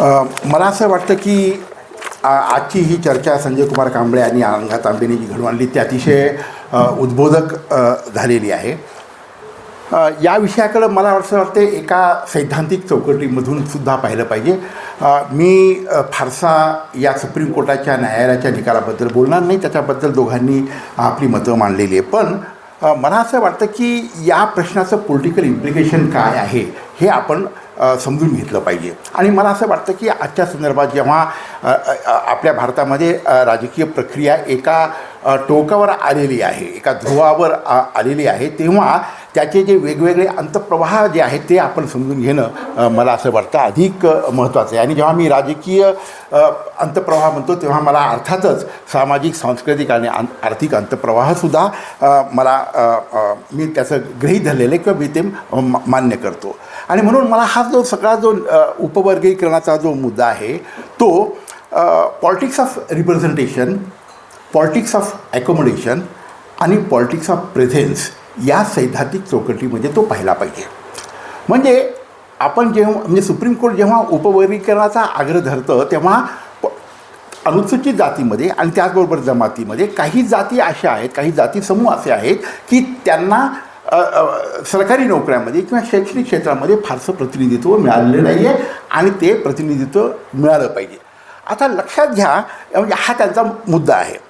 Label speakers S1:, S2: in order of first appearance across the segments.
S1: मला असं वाटतं की आजची ही चर्चा संजय कुमार कांबळे आणि अंगा तांबेने जी घडून आणली ती अतिशय उद्बोधक झालेली आहे. या विषयाकडं मला असं वाटते एका सैद्धांतिक चौकटीमधून सुद्धा पाहिलं पाहिजे. मी फारसा या सुप्रीम कोर्टाच्या न्यायालयाच्या निकालाबद्दल बोलणार नाही. त्याच्याबद्दल दोघांनी आपली मतं मांडलेली आहे पण मला असं वाटतं की या प्रश्नाचं पॉलिटिकल इम्प्लिकेशन काय आहे हे आपण समजून घेतलं पाहिजे. आणि मला असं वाटतं की आजच्या संदर्भात जेव्हा आपल्या भारतामध्ये राजकीय प्रक्रिया एका टोकावर आलेली आहे एका ध्रुवावर आ- आलेली आहे तेव्हा त्याचे जे वेगवेगळे अंतप्रवाह जे आहेत ते आपण समजून घेणं मला असं वाटतं अधिक महत्त्वाचं आहे. आणि जेव्हा मी राजकीय अंतप्रवाह म्हणतो तेव्हा मला अर्थातच सामाजिक सांस्कृतिक आणि आर्थिक अंतप्रवाहसुद्धा मला मी त्याचं गृहीत धरलेलं किंवा मी ते मा- मान्य करतो. आणि म्हणून मला हा जो सगळा जो उपवर्गीकरणाचा जो मुद्दा आहे तो politics of representation politics of accommodation आणि पॉलिटिक्स ऑफ प्रेझेन्स या सैद्धांतिक चौकटीमध्ये तो पाहिला पाहिजे. म्हणजे आपण जेव्हा म्हणजे सुप्रीम कोर्ट जेव्हा उपवर्गीकरणाचा आग्रह धरतं तेव्हा प- अनुसूचित जातीमध्ये आणि त्याचबरोबर जमातीमध्ये काही जाती अशा आहेत काही जाती समूह असे आहेत की त्यांना सरकारी नोकऱ्यामध्ये किंवा शैक्षणिक क्षेत्रामध्ये फारसं प्रतिनिधित्व मिळालेलं नाही आहे आणि ते प्रतिनिधित्व मिळालं पाहिजे. आता लक्षात घ्या म्हणजे हा त्यांचा मुद्दा आहे.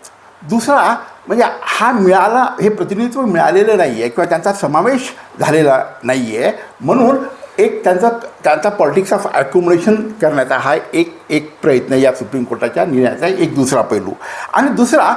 S1: दुसरा म्हणजे हा मिळाला हे प्रतिनिधित्व मिळालेलं नाही आहे किंवा त्यांचा समावेश झालेला नाही आहे म्हणून एक त्यांचा त्यांचा पॉलिटिक्स ऑफ अकोमोडेशन करण्याचा हा एक एक प्रयत्न या सुप्रीम कोर्टाच्या निर्णयाचा एक दुसरा पैलू. आणि दुसरा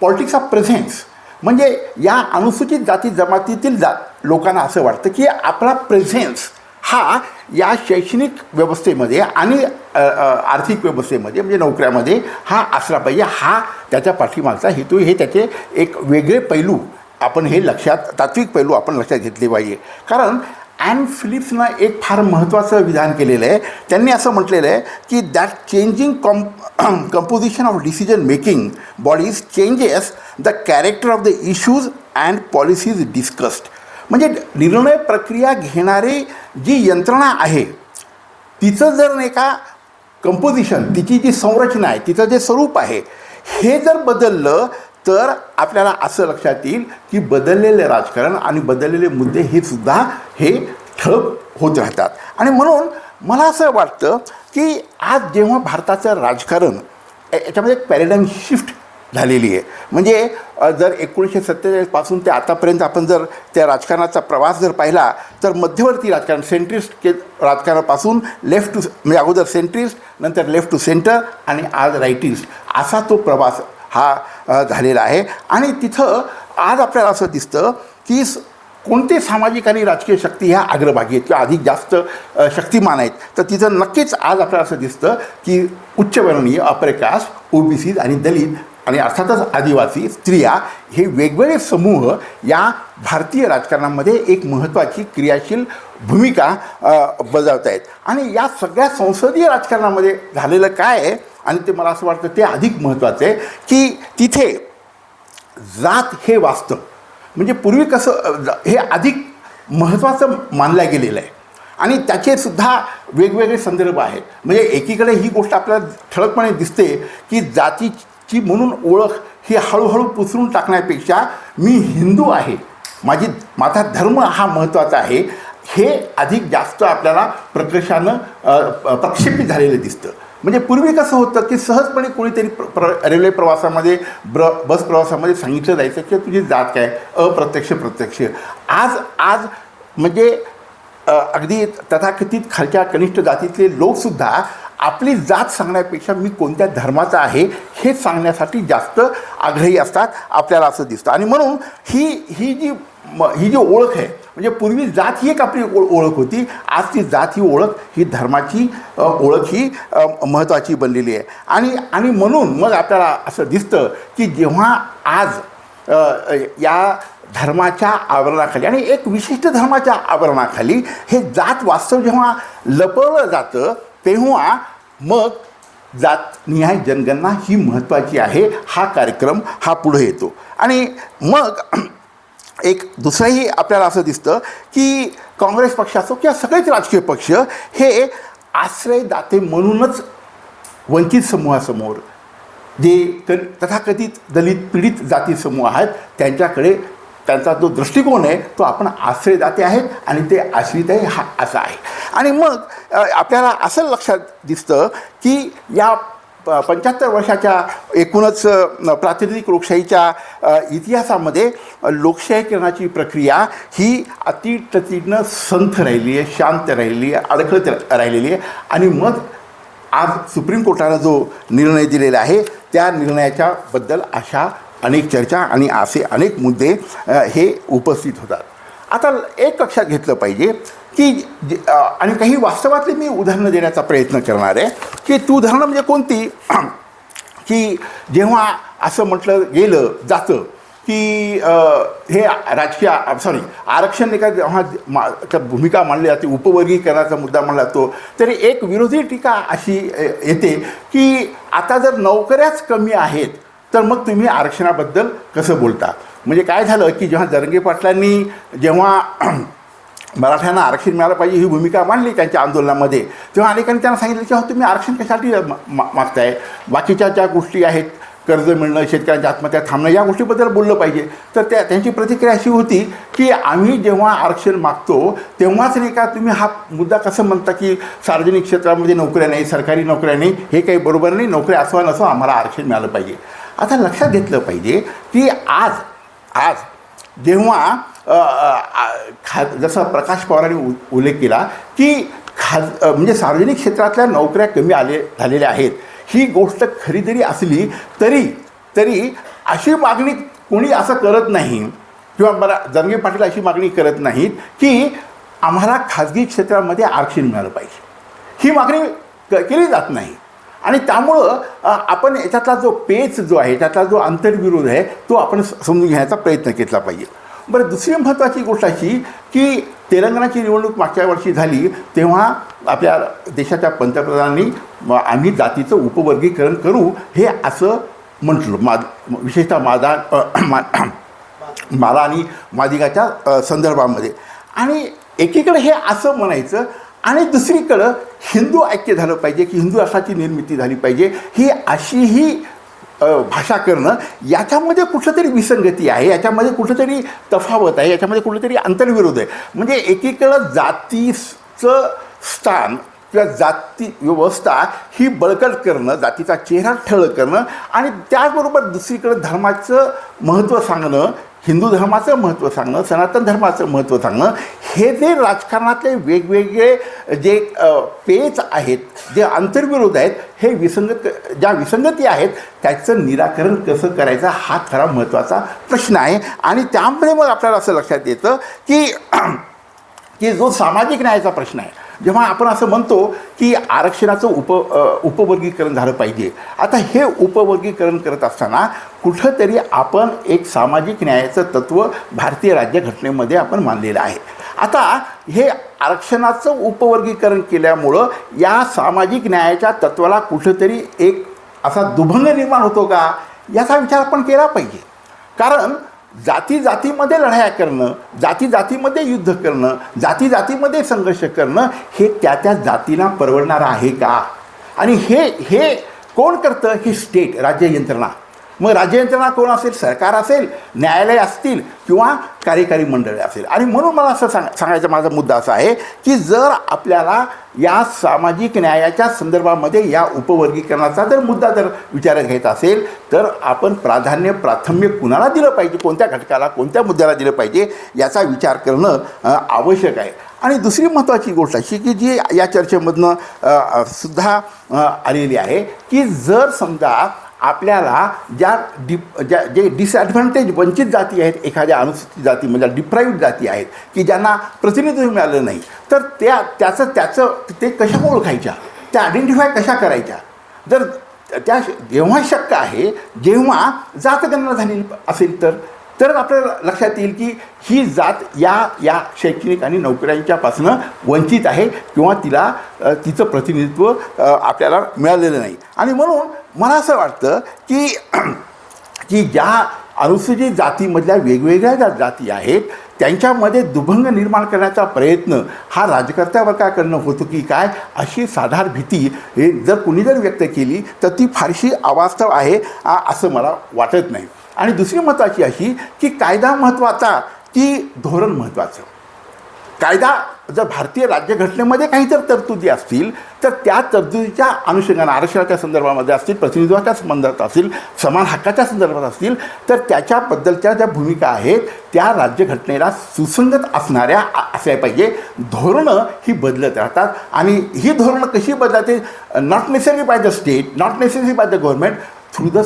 S1: पॉलिटिक्स ऑफ प्रेझेन्स म्हणजे या अनुसूचित जाती जमातीतील जा लोकांना असं वाटतं की आपला प्रेझेन्स हा या शैक्षणिक व्यवस्थेमध्ये आणि आर्थिक व्यवस्थेमध्ये म्हणजे नोकऱ्यामध्ये हा असला पाहिजे. हा त्याच्या पाठीमागचा हेतू हे त्याचे एक वेगळे पैलू आपण हे लक्षात तात्विक पैलू आपण लक्षात घेतले पाहिजे. कारण अँड फिलिप्सनं एक फार महत्त्वाचं विधान केलेलं आहे. त्यांनी असं म्हटलेलं आहे की that changing com composition of decision making bodies changes the character of the issues and policies discussed म्हणजे निर्णय प्रक्रिया घेणारी जी यंत्रणा आहे तिचं जर नाही का कंपोजिशन तिची जी संरचना आहे तिचं जे स्वरूप आहे हे जर बदललं तर आपल्याला असं लक्षात येईल की बदललेले राजकारण आणि बदललेले मुद्दे हे सुद्धा हे ठळक होत राहतात. आणि म्हणून मला असं वाटतं की आज जेव्हा भारताचं राजकारण याच्यामध्ये एक पॅरेडाईम शिफ्ट झालेली आहे. म्हणजे जर एकोणीसशे सत्तेचाळीसपासून ते आतापर्यंत आपण जर त्या राजकारणाचा प्रवास जर पाहिला तर मध्यवर्ती राजकारण सेंट्रिस्ट के राजकारणापासून लेफ्ट टू म्हणजे अगोदर सेंट्रिस्ट नंतर लेफ्ट टू सेंटर आणि आज राईटिस्ट असा तो प्रवास हा झालेला आहे. आणि तिथं आज आपल्याला असं दिसतं की स- कोणते सामाजिक आणि राजकीय शक्ती ह्या अग्रभागी आहेत किंवा अधिक जास्त शक्तिमान आहेत. तर तिथं नक्कीच आज आपल्याला असं दिसतं की उच्चवर्णीय अपरकास्ट ओबीसी आणि दलित आणि अर्थातच आदिवासी स्त्रिया हे वेगवेगळे समूह या भारतीय राजकारणामध्ये एक महत्त्वाची क्रियाशील भूमिका बजावत आहेत आणि या सगळ्या संसदीय राजकारणामध्ये झालेलं काय आहे? आणि ते मला असं वाटतं ते अधिक महत्त्वाचं आहे की तिथे जात हे वास्तव. म्हणजे पूर्वी कसं हे अधिक महत्त्वाचं मानलं गेलेलं आहे. आणि त्याचे सुद्धा वेगवेगळे संदर्भ आहेत. म्हणजे एकीकडे ही गोष्ट आपल्याला ठळकपणे दिसते की जाती ची म्हणून ओळख ही हळूहळू पुसरून टाकण्यापेक्षा मी हिंदू आहे. माझी माझा धर्म हा महत्त्वाचा आहे. हे अधिक जास्त आपल्याला प्रकर्षानं प्रक्षेपित झालेलं दिसतं. म्हणजे पूर्वी कसं होतं की सहजपणे कोणीतरी प्र प्र रेल्वे प्रवासामध्ये ब्र बस प्रवासामध्ये सांगितलं जायचं की तुझी जात काय? अप्रत्यक्ष प्रत्यक्ष. आज आज म्हणजे अगदी तथाकथित खालच्या कनिष्ठ जातीतले लोकसुद्धा आपली जात सांगण्यापेक्षा मी कोणत्या धर्माचा आहे हे सांगण्यासाठी जास्त आग्रही असतात आपल्याला असं दिसतं. आणि म्हणून ही ही जी म ही जी ओळख आहे म्हणजे पूर्वी जात ही एक आपली ओळ ओळख होती आज ती जात ही ओळख ही धर्माची ओळख ही महत्त्वाची बनलेली आहे. आणि आणि म्हणून मग आपल्याला असं दिसतं की जेव्हा आज या धर्माच्या आवरणाखाली आणि एक विशिष्ट धर्माच्या आवरणाखाली हे जात वास्तव जेव्हा लपवलं जातं तेव्हा मग जातनिहाय जनगणना ही महत्त्वाची आहे. हा कार्यक्रम हा पुढे येतो. आणि मग एक दुसरंही आपल्याला असं दिसतं की काँग्रेस पक्ष असो किंवा सगळेच राजकीय पक्ष हे आश्रयदाते म्हणूनच वंचित समूहासमोर जे क तथाकथित दलित पीडित जाती समूह आहेत त्यांच्याकडे त्यांचा जो दृष्टिकोन आहे तो आपण आश्रयदाते आहेत आणि ते आश्रित आहे हा असा आहे. आणि मग आपल्याला असं लक्षात दिसतं की या पंच्याहत्तर वर्षाच्या एकूणच प्रातिनिधिक लोकशाहीच्या इतिहासामध्ये लोकशाही लोकशाहीकरणाची प्रक्रिया ही अतिटतीनं संथ राहिली आहे शांत राहिली आहे अडखळत राहिलेली आहे. आणि मग आज सुप्रीम कोर्टानं जो निर्णय दिलेला आहे त्या निर्णयाच्या बद्दल अशा अनेक चर्चा आणि असे अनेक मुद्दे हे उपस्थित होतात. आता एक लक्षात घेतलं पाहिजे की जे- आणि काही वास्तवातली मी उदाहरणं देण्याचा प्रयत्न करणार आहे की ती उदाहरणं म्हणजे कोणती? की जेव्हा असं म्हटलं गेलं जातं की हे राजकीय सॉरी आरक्षण एका जेव्हा भूमिका मांडली जाते उपवर्गीकरणाचा मुद्दा मांडला जातो तरी एक विरोधी टीका अशी येते की आता जर नोकऱ्याच कमी आहेत तर मग तुम्ही आरक्षणाबद्दल कसं बोलता? म्हणजे काय झालं की जेव्हा जरंगे पाटलांनी जेव्हा मराठ्यांना आरक्षण मिळालं पाहिजे ही भूमिका मांडली त्यांच्या आंदोलनामध्ये तेव्हा अनेकांनी त्यांना सांगितलं की हो तुम्ही आरक्षण कशासाठी मा- मा- मागताय? बाकीच्या ज्या गोष्टी आहेत कर्ज मिळणं शेतकऱ्यांच्या आत्महत्या थांबणं या गोष्टीबद्दल बोललं पाहिजे. तर त्या त्यांची प्रतिक्रिया अशी होती की आम्ही जेव्हा आरक्षण मागतो तेव्हाच नाही का तुम्ही हा मुद्दा कसं म्हणता की सार्वजनिक क्षेत्रामध्ये नोकऱ्या नाही सरकारी नोकऱ्या नाही हे काही बरोबर नाही नोकऱ्या असो नसो आम्हाला आरक्षण मिळालं पाहिजे. आता लक्षात घेतलं पाहिजे की आज आज जेव्हा खा जसं प्रकाश पवारांनी उ उल्लेख केला की खाज म्हणजे सार्वजनिक क्षेत्रातल्या नोकऱ्या कमी आले झालेल्या आहेत. ही गोष्ट खरी जरी असली तरी तरी अशी मागणी कोणी असं करत नाही किंवा मला जंगे पाटील अशी मागणी करत नाहीत की आम्हाला खाजगी क्षेत्रामध्ये आरक्षण मिळालं पाहिजे. ही मागणी क केली जात नाही. आणि त्यामुळं आपण याच्यातला जो पेच जो आहे त्यातला जो आंतरविरोध आहे तो आपण समजून घेण्याचा प्रयत्न केला पाहिजे. बरं दुसरी महत्त्वाची गोष्ट अशी की तेलंगणाची निवडणूक मागच्या वर्षी झाली तेव्हा आपल्या देशाच्या पंतप्रधानांनी आम्ही जातीचं उपवर्गीकरण करू हे असं म्हटलं. मा विशेषतः मादा मा माला आणि मादिकाच्या संदर्भामध्ये. आणि एकीकडे हे असं म्हणायचं आणि दुसरीकडं हिंदू ऐक्य झालं पाहिजे की हिंदू राष्ट्राची निर्मिती झाली पाहिजे ही अशीही भाषा करणं याच्यामध्ये कुठंतरी विसंगती आहे याच्यामध्ये कुठंतरी तफावत आहे याच्यामध्ये कुठंतरी अंतर्विरोध आहे. म्हणजे एकीकडं जातीचं स्थान किंवा जाती व्यवस्था ही बळकट करणं जातीचा चेहरा ठळ करणं आणि त्याचबरोबर दुसरीकडं धर्माचं महत्त्व सांगणं हिंदू धर्माचं महत्त्व सांगणं सनातन धर्माचं महत्त्व सांगणं हे जे राजकारणातले वेगवेगळे जे पेच आहेत जे आंतरविरोध आहेत हे विसंगत ज्या विसंगती आहेत त्याचं निराकरण कसं करायचं हा खरा महत्त्वाचा प्रश्न आहे. आणि त्यामुळे मग आपल्याला असं लक्षात येतं की की जो सामाजिक न्यायाचा प्रश्न आहे जेव्हा आपण असं म्हणतो की आरक्षणाचं उप उपवर्गीकरण झालं पाहिजे आता हे उपवर्गीकरण करत असताना कुठंतरी आपण एक सामाजिक न्यायाचं तत्त्व भारतीय राज्यघटनेमध्ये आपण मानलेलं आहे. आता हे आरक्षणाचं उपवर्गीकरण केल्यामुळं या सामाजिक न्यायाच्या तत्त्वाला कुठंतरी एक असा दुभंग निर्माण होतो का? याचा विचार आपण केला पाहिजे. कारण जाती जातीमध्ये लढाया करणं जाती जातीमध्ये युद्ध करणं जाती जातीमध्ये संघर्ष करणं हे त्या त्या जातीला परवडणारं आहे का? आणि हे हे कोण करतं? ही स्टेट राज्य यंत्रणा. मग राज्ययंत्रणा कोण असेल? सरकार असेल? न्यायालय असतील? किंवा कार्यकारी मंडळे असेल? आणि म्हणून मला असं सांग सांगायचा माझा मुद्दा असा आहे की जर आपल्याला या सामाजिक न्यायाच्या संदर्भामध्ये या उपवर्गीकरणाचा जर मुद्दा जर विचारात घ्यायचा असेल तर आपण प्राधान्य प्राथम्य कुणाला दिलं पाहिजे? कोणत्या घटकाला कोणत्या मुद्द्याला दिलं पाहिजे? याचा विचार करणं आवश्यक आहे. आणि दुसरी महत्त्वाची गोष्ट अशी की जी या चर्चेमधनं सुद्धा आलेली आहे की जर समजा आपल्याला ज्या डिप ज्या जे डिसॲडव्हान्टेज वंचित जाती आहेत एखाद्या अनुसूचित जाती म्हणजे डिप्राईव्ड जाती आहेत की ज्यांना प्रतिनिधित्व मिळालं नाही तर त्या त्याचं त्याचं ते कशा ओळखायच्या त्या आयडेंटिफाय कशा करायच्या? जर त्या जेव्हा शक्य आहे जेव्हा जातगणना झालेली असेल तर तरच आपल्याला लक्षात येईल की ही जात या या शैक्षणिक आणि नोकऱ्यांच्यापासनं वंचित आहे किंवा तिला तिचं प्रतिनिधित्व आपल्याला मिळालेलं नाही. आणि म्हणून मला असं वाटतं की की ज्या अनुसूचित जातीमधल्या वेगवेगळ्या ज्या जाती आहेत त्यांच्यामध्ये दुभंग निर्माण करण्याचा प्रयत्न हा राजकर्त्यावर काय करणं होतो की काय अशी साधार भीती हे जर कुणी जर व्यक्त केली तर ती फारशी अवास्तव आहे असं मला वाटत नाही. आणि दुसरी महत्त्वाची अशी की कायदा महत्त्वाचा की धोरण महत्त्वाचं कायदा जर भारतीय राज्यघटनेमध्ये काही जर तरतुदी असतील तर त्या तरतुदीच्या अनुषंगाने आरक्षणाच्या संदर्भामध्ये असतील प्रतिनिधित्वाच्या संबंधात असतील समान हक्काच्या संदर्भात असतील तर त्याच्याबद्दलच्या ज्या भूमिका आहेत त्या राज्यघटनेला सुसंगत असणाऱ्या असल्या पाहिजे. धोरणं ही बदलत राहतात आणि ही धोरणं कशी बदलते? Not necessary by the state not necessary by the government through the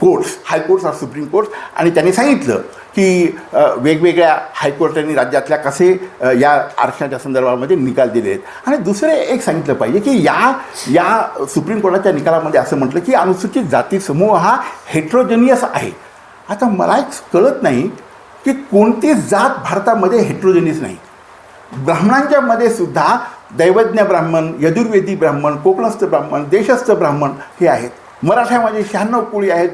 S1: courts high courts or supreme courts आणि त्यांनी सांगितलं की वेगवेगळ्या हायकोर्टांनी राज्यातल्या कसे या आरक्षणाच्या संदर्भामध्ये निकाल दिले आहेत. आणि दुसरे एक सांगितलं पाहिजे की या या सुप्रीम कोर्टाच्या निकालामध्ये असं म्हटलं की अनुसूचित जाती समूह हा हेट्रोजेनियस आहे. आता मला एक कळत नाही की कोणती जात भारतामध्ये हेट्रोजेनियस नाही. ब्राह्मणांच्यामध्ये सुद्धा दैवज्ञ ब्राह्मण यजुर्वेदी ब्राह्मण कोकणस्थ ब्राह्मण देशस्थ ब्राह्मण हे आहेत. मराठ्यामध्ये शहाण्णव कुळी आहेत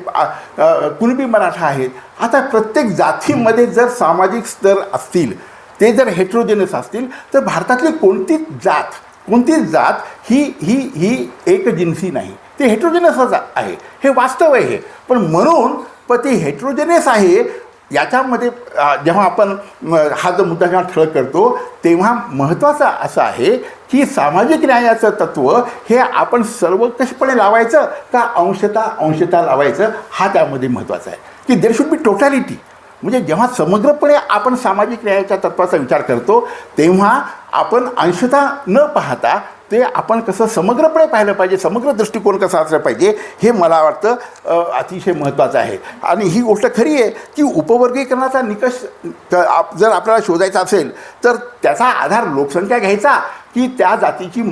S1: कुणबी मराठा आहेत. आता प्रत्येक जातीमध्ये जर सामाजिक स्तर असतील ते जर हेट्रोजेनस असतील तर भारतातली कोणतीच जात कोणतीच जात ही ही ही एकजिन्सी नाही. ते हेट्रोजेनसच आहे. हे वास्तव आहे. हे पण म्हणून पण ते हेट्रोजेनस आहे याच्यामध्ये जेव्हा आपण हा जो मुद्दा जेव्हा ठळक करतो तेव्हा महत्त्वाचं असं आहे की सामाजिक न्यायाचं तत्त्व हे आपण सर्वकषपणे लावायचं का अंशता अंशता लावायचं हा त्यामध्ये महत्त्वाचा आहे. की देर शुड बी टोटॅलिटी म्हणजे जेव्हा समग्रपणे आपण सामाजिक न्यायाच्या तत्त्वाचा विचार करतो तेव्हा आपण अंशता न पाहता ते आपण कसं समग्रपणे पाहिलं पाहिजे समग्र दृष्टिकोन कसा असला पाहिजे हे मला वाटतं अतिशय महत्त्वाचं आहे. आणि ही गोष्ट खरी आहे की उपवर्गीकरणाचा निकष जर आपल्याला शोधायचा असेल तर त्याचा आधार लोकसंख्या घ्यायचा की त्या जातीची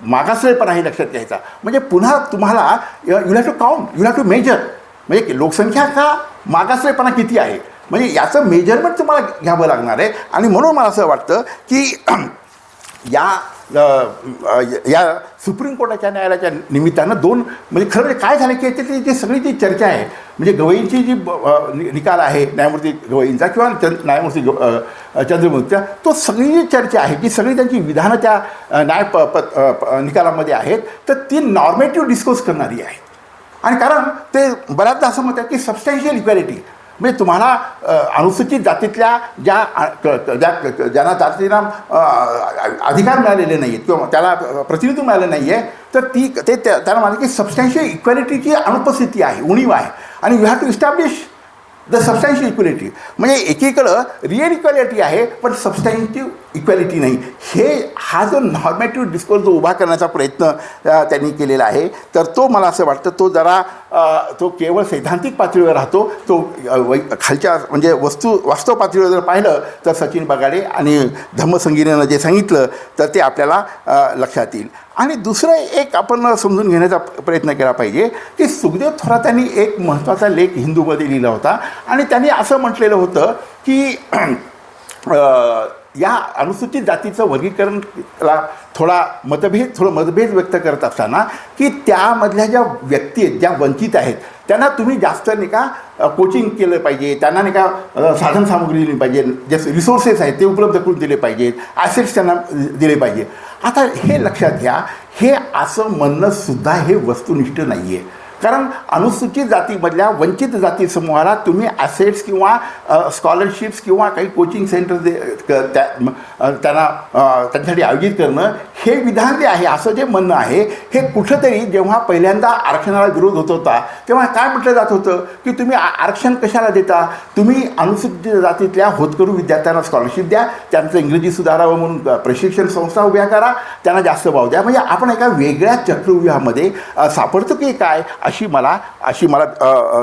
S1: मागासलेपणा हे लक्षात घ्यायचा. म्हणजे पुन्हा तुम्हाला you have to count you have to measure म्हणजे की लोकसंख्या का मागासलेपणा किती आहे? म्हणजे याचं मेजरमेंट तुम्हाला घ्यावं लागणार आहे. आणि म्हणून मला असं वाटतं की या या सुप्रीम कोर्टाच्या न्यायालयाच्या निमित्तानं दोन म्हणजे खरं म्हणजे काय झालं की याच्यातली जी सगळी जी चर्चा आहे म्हणजे गवईंची जी ब- नि- निकाल आहे न्यायमूर्ती गवईंचा किंवा चंद न्यायमूर्ती चंद्रमूर्तीचा तो सगळी जी चर्चा आहे की सगळी त्यांची विधानं त्या न्याय प प निकालामध्ये आहेत तर ती नॉर्मेटिव्ह डिस्कस करणारी आहे. आणि कारण ते बऱ्याचदा असं म्हणतात की सबस्टॅन्शियल इक्वॅलिटी म्हणजे तुम्हाला अनुसूचित जातीतल्या ज्या ज्या ज्यांना जातींना अधिकार मिळालेले नाही आहेत किंवा त्याला प्रतिनिधित्व मिळालं नाही आहे तर ती ते त्या- त्यांना म्हणतात की सबस्टॅन्शियल इक्वॅलिटीची अनुपस्थिती आहे उणीव आहे. आणि you have to establish the substantial equality म्हणजे एकीकडं रिअल इक्वॅलिटी आहे पण सबस्टॅन्शिव्ह इक्वॅलिटी नाही. हे हा जो नॉर्मॅटिव्ह डिस्कोर्स जो उभा करण्याचा प्रयत्न त्यांनी केलेला आहे तर तो मला असं वाटतं तो जरा तो केवळ सैद्धांतिक पातळीवर राहतो तो वै खालच्या म्हणजे वस्तू वास्तव पातळीवर जर पाहिलं तर सचिन बगाडे आणि धम्मसंगीनेनं जे सांगितलं तर ते आपल्याला लक्षात येईल. आणि दुसरं एक आपण समजून घेण्याचा प्रयत्न केला पाहिजे की सुखदेव थोरातांनी एक महत्त्वाचा लेख हिंदूमध्ये लिहिला होता. आणि त्यांनी असं म्हटलेलं होतं की या अनुसूचित जातीचं वर्गीकरणला थोडा मतभेद थोडं मतभेद व्यक्त करत असताना की त्यामधल्या ज्या व्यक्ती आहेत ज्या वंचित आहेत त्यांना तुम्ही जास्त नाही का कोचिंग केलं पाहिजे त्यांना नाही का साधन साधनसामुग्री दिली पाहिजे जे रिसोर्सेस आहेत ते उपलब्ध करून दिले पाहिजेत ॲसेट्स त्यांना दिले पाहिजे. आता हे लक्षात घ्या हे असं म्हणणंसुद्धा हे वस्तुनिष्ठ नाही आहे कारण अनुसूचित जातीमधल्या वंचित जाती समूहाला तुम्ही ॲसेट्स किंवा स्कॉलरशिप्स किंवा काही कोचिंग सेंटर दे क- त्या त्यांना त्यांच्यासाठी आयोजित करणं हे विधान जे आहे असं जे म्हणणं आहे हे कुठंतरी जेव्हा पहिल्यांदा आरक्षणाला विरोध होत होता तेव्हा काय म्हटलं जात होतं? की तुम्ही आरक्षण कशाला देता? तुम्ही अनुसूचित जातीतल्या होतकरू विद्यार्थ्यांना स्कॉलरशिप द्या त्यांचं इंग्रजी सुधारावं म्हणून प्रशिक्षण संस्था उभ्या करा त्यांना जास्त भाव द्या. म्हणजे आपण एका वेगळ्या चक्रव्यूहामध्ये सापडतो की काय? अशी मला अशी मला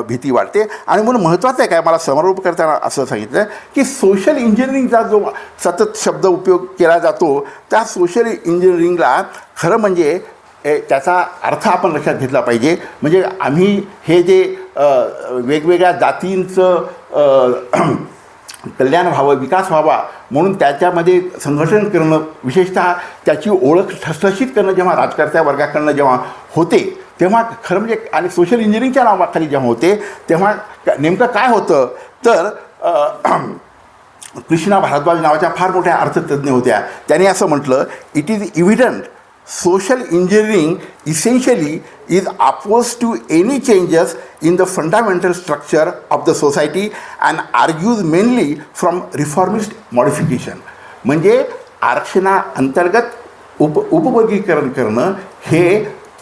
S1: भीती वाटते. आणि म्हणून महत्त्वाचं आहे काय मला समारोप करताना असं सांगितलं की सोशल इंजिनिअरिंगचा जो सतत शब्द उपयोग केला जातो त्या सोशल इंजिनिअरिंगला खरं म्हणजे ए, त्याचा अर्थ आपण लक्षात घेतला पाहिजे. म्हणजे आम्ही हे जे वेगवेगळ्या जातींचं कल्याण व्हावं विकास व्हावा म्हणून त्याच्यामध्ये संघटन करणं विशेषतः त्याची ओळख ठसठशीत करणं जेव्हा राजकर्त्या वर्गाकडनं जेव्हा होते तेव्हा खरं म्हणजे आणि सोशल इंजिनिअरिंगच्या नावाखाली जेव्हा होते तेव्हा नेमकं काय होतं? तर कृष्णा भारद्वाज नावाच्या फार मोठ्या अर्थतज्ज्ञ होत्या. त्यांनी असं म्हटलं it is evident social engineering essentially is oppose to any changes in the fundamental structure of the society and argues mainly from reformist modification म्हणजे आरक्षणा अंतर्गत उप उपवर्गीकरण करणं हे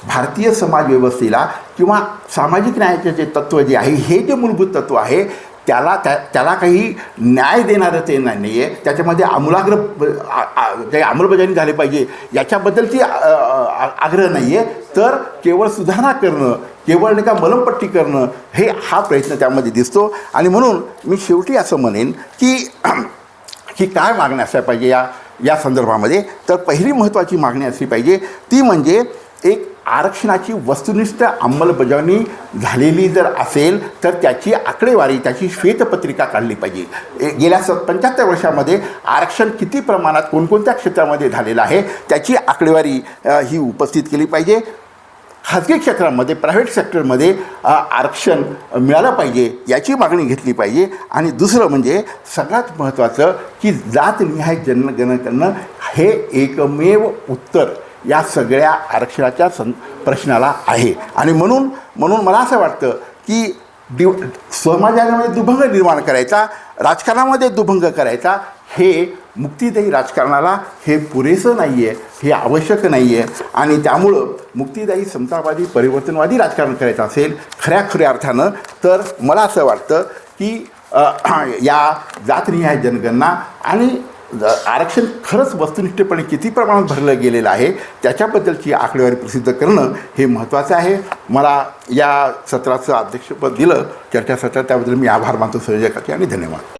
S1: भारतीय समाजव्यवस्थेला किंवा सामाजिक न्यायाचे जे तत्त्व जे आहे हे जे मूलभूत तत्त्व आहे त्याला त्या त्याला काही न्याय देणारं ते नाही आहे त्याच्यामध्ये आमूलाग्र जे अंमलबजावणी झाली पाहिजे याच्याबद्दलची आ- आग्रह नाही आहे तर केवळ सुधारणा करणं केवळ नाही का मलमपट्टी करणं हे हा प्रयत्न त्यामध्ये दिसतो. आणि म्हणून मी शेवटी असं म्हणेन की की काय मागण्या असल्या पाहिजे या या संदर्भामध्ये? तर पहिली महत्त्वाची मागणी असली पाहिजे ती म्हणजे एक आरक्षणाची वस्तुनिष्ठ अंमलबजावणी झालेली जर असेल तर त्याची आकडेवारी त्याची श्वेतपत्रिका काढली पाहिजे. ए- गेल्या स पंच्याहत्तर वर्षामध्ये आरक्षण किती प्रमाणात कोणकोणत्या क्षेत्रामध्ये झालेलं आहे त्याची आकडेवारी ही उपस्थित केली पाहिजे. खाजगी क्षेत्रामध्ये प्रायव्हेट सेक्टरमध्ये आरक्षण मिळालं पाहिजे याची मागणी घेतली पाहिजे. आणि दुसरं म्हणजे सगळ्यात महत्त्वाचं की जातनिहाय जनगणना हे एकमेव उत्तर या सगळ्या आरक्षणाच्या सं प्रश्नाला आहे. आणि म्हणून म्हणून मला असं वाटतं की दिव समाजामध्ये दुभंग निर्माण करायचा राजकारणामध्ये दुभंग करायचा हे मुक्तीदायी राजकारणाला हे पुरेसं नाही आहे हे आवश्यक नाही आहे आणि त्यामुळं मुक्तिदायी समतावादी परिवर्तनवादी राजकारण करायचं असेल खऱ्या खऱ्या अर्थानं तर मला असं वाटतं की या जातनिहाय जनगणना आणि आरक्षण खरंच वस्तुनिष्ठपणे किती प्रमाणात भरलं गेलेलं आहे त्याच्याबद्दलची आकडेवारी प्रसिद्ध करणं हे महत्त्वाचं आहे. मला या सत्राचं अध्यक्षपद दिलं चर्चासत्रात त्याबद्दल मी आभार मानतो. संयोजकाचे आणि धन्यवाद.